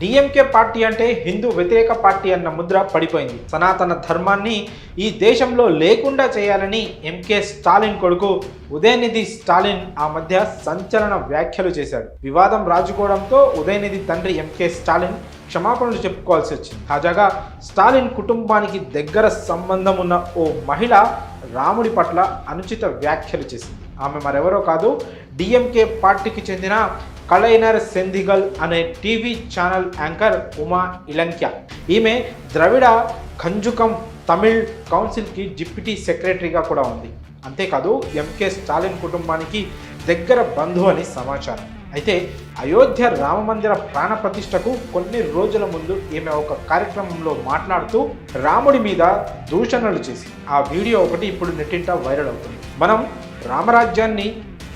DMK party అంటే హిందూ వ్యతిరేక party అన్న ముద్ర పడిపోయింది. సనాతన ధర్మాన్ని ఈ దేశంలో లేకుండా చేయాలని ఎంకే స్టాలిన్ కొడుకు ఉదయనిధి స్టాలిన్ ఆ మధ్య సంచలన వ్యాఖ్యలు చేశాడు. వివాదం రాజుకోవడంతో ఉదయనిధి తండ్రి ఎంకే స్టాలిన్ క్షమాపణలు చెప్పుకోవాల్సి వచ్చింది. తాజాగా స్టాలిన్ కుటుంబానికి దగ్గర సంబంధం ఉన్న ఓ మహిళ రాముడి పట్ల అనుచిత వ్యాఖ్యలు చేసింది. ఆమె మరెవరో కాదు డిఎంకే పార్టీకి చెందిన కలైనర్ సెందిగల్ అనే టీవీ ఛానల్ యాంకర్ ఉమా ఇలంక్య ఈమె ద్రవిడ కంజుకం తమిళ్ కౌన్సిల్కి డిప్యూటీ సెక్రటరీగా కూడా ఉంది. అంతేకాదు ఎంకే స్టాలిన్ కుటుంబానికి దగ్గర బంధువు అని సమాచారం. అయితే అయోధ్య రామమందిర ప్రాణ ప్రతిష్టకు కొన్ని రోజుల ముందు ఈమె ఒక కార్యక్రమంలో మాట్లాడుతూ రాముడి మీద దూషణలు చేసి ఆ వీడియో ఒకటి ఇప్పుడు నెట్టింట వైరల్ అవుతుంది. మనం రామరాజ్యాన్ని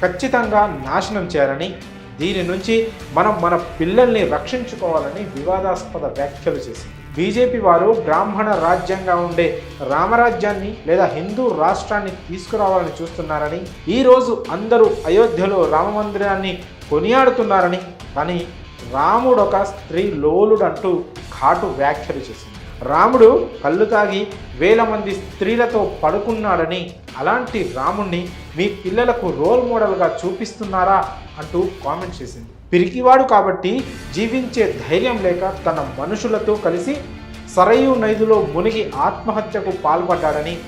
ఖచ్చితంగా నాశనం చేయాలని దీని నుంచి మనం మన పిల్లల్ని రక్షించుకోవాలని వివాదాస్పద వ్యాఖ్యలు చేసింది. బీజేపీ వారు బ్రాహ్మణ రాజ్యంగా ఉండే రామరాజ్యాన్ని లేదా హిందూ రాష్ట్రాన్ని తీసుకురావాలని చూస్తున్నారని ఈరోజు అందరూ అయోధ్యలో రామ మందిరాన్ని కొనియాడుతున్నారని కానీ రాముడు ఒక స్త్రీ లోలుడంటూ ఘాటు వ్యాఖ్యలు చేసింది. రాముడు కళ్ళు తాగి వేల మంది స్త్రీలతో పడుకున్నాడని అలాంటి రాముణ్ణి మీ పిల్లలకు రోల్ మోడల్గా చూపిస్తున్నారా అంటూ కామెంట్ చేసింది. పిరికివాడు కాబట్టి జీవించే ధైర్యం లేక తన మనుషులతో కలిసి సరయు నైదులో మునిగి ఆత్మహత్యకు పాల్పడ్డాడని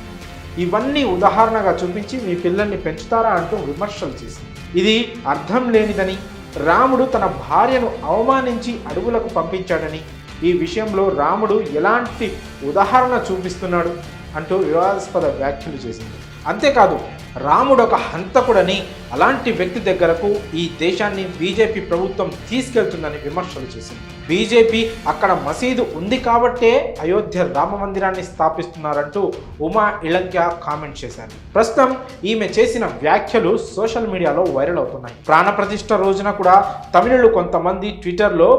ఇవన్నీ ఉదాహరణగా చూపించి మీ పిల్లల్ని పెంచుతారా అంటూ విమర్శలు చేసింది. ఇది అర్థం లేనిదని రాముడు తన భార్యను అవమానించి అడవులకు పంపించాడని ఈ విషయంలో రాముడు ఎలాంటి ఉదాహరణ చూపిస్తున్నాడు అంటూ వివాదాస్పద వ్యాఖ్యలు చేసింది. అంతేకాదు రాముడు ఒక హంతకుడని అలాంటి వ్యక్తి దగ్గరకు ఈ దేశాన్ని బీజేపీ ప్రభుత్వం తీసుకెళ్తుందని విమర్శలు చేసింది. బీజేపీ అక్కడ మసీదు ఉంది కాబట్టే అయోధ్య రామ మందిరాన్ని స్థాపిస్తున్నారంటూ ఉమా ఇళంక్య కామెంట్ చేశారు. ప్రస్తుతం ఈమె చేసిన వ్యాఖ్యలు సోషల్ మీడియాలో వైరల్ అవుతున్నాయి. ప్రాణప్రతిష్ఠ రోజున కూడా తమిళులు కొంతమంది ట్విట్టర్లో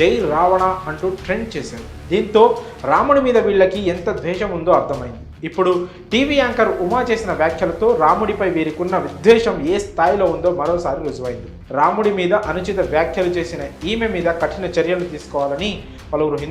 జై రావణ అంటూ ట్రెండ్ చేశారు. దీంతో రాముడి మీద వీళ్ళకి ఎంత ద్వేషం ఉందో అర్థమైంది. ఇప్పుడు టీవీ యాంకర్ ఉమా చేసిన వ్యాఖ్యలతో రాముడిపై వీరికున్న విద్వేషం ఏ స్థాయిలో ఉందో మరోసారి రుజువైంది. రాముడి మీద అనుచిత వ్యాఖ్యలు చేసిన ఈమె మీద కఠిన చర్యలు తీసుకోవాలని పలువురు హిందూ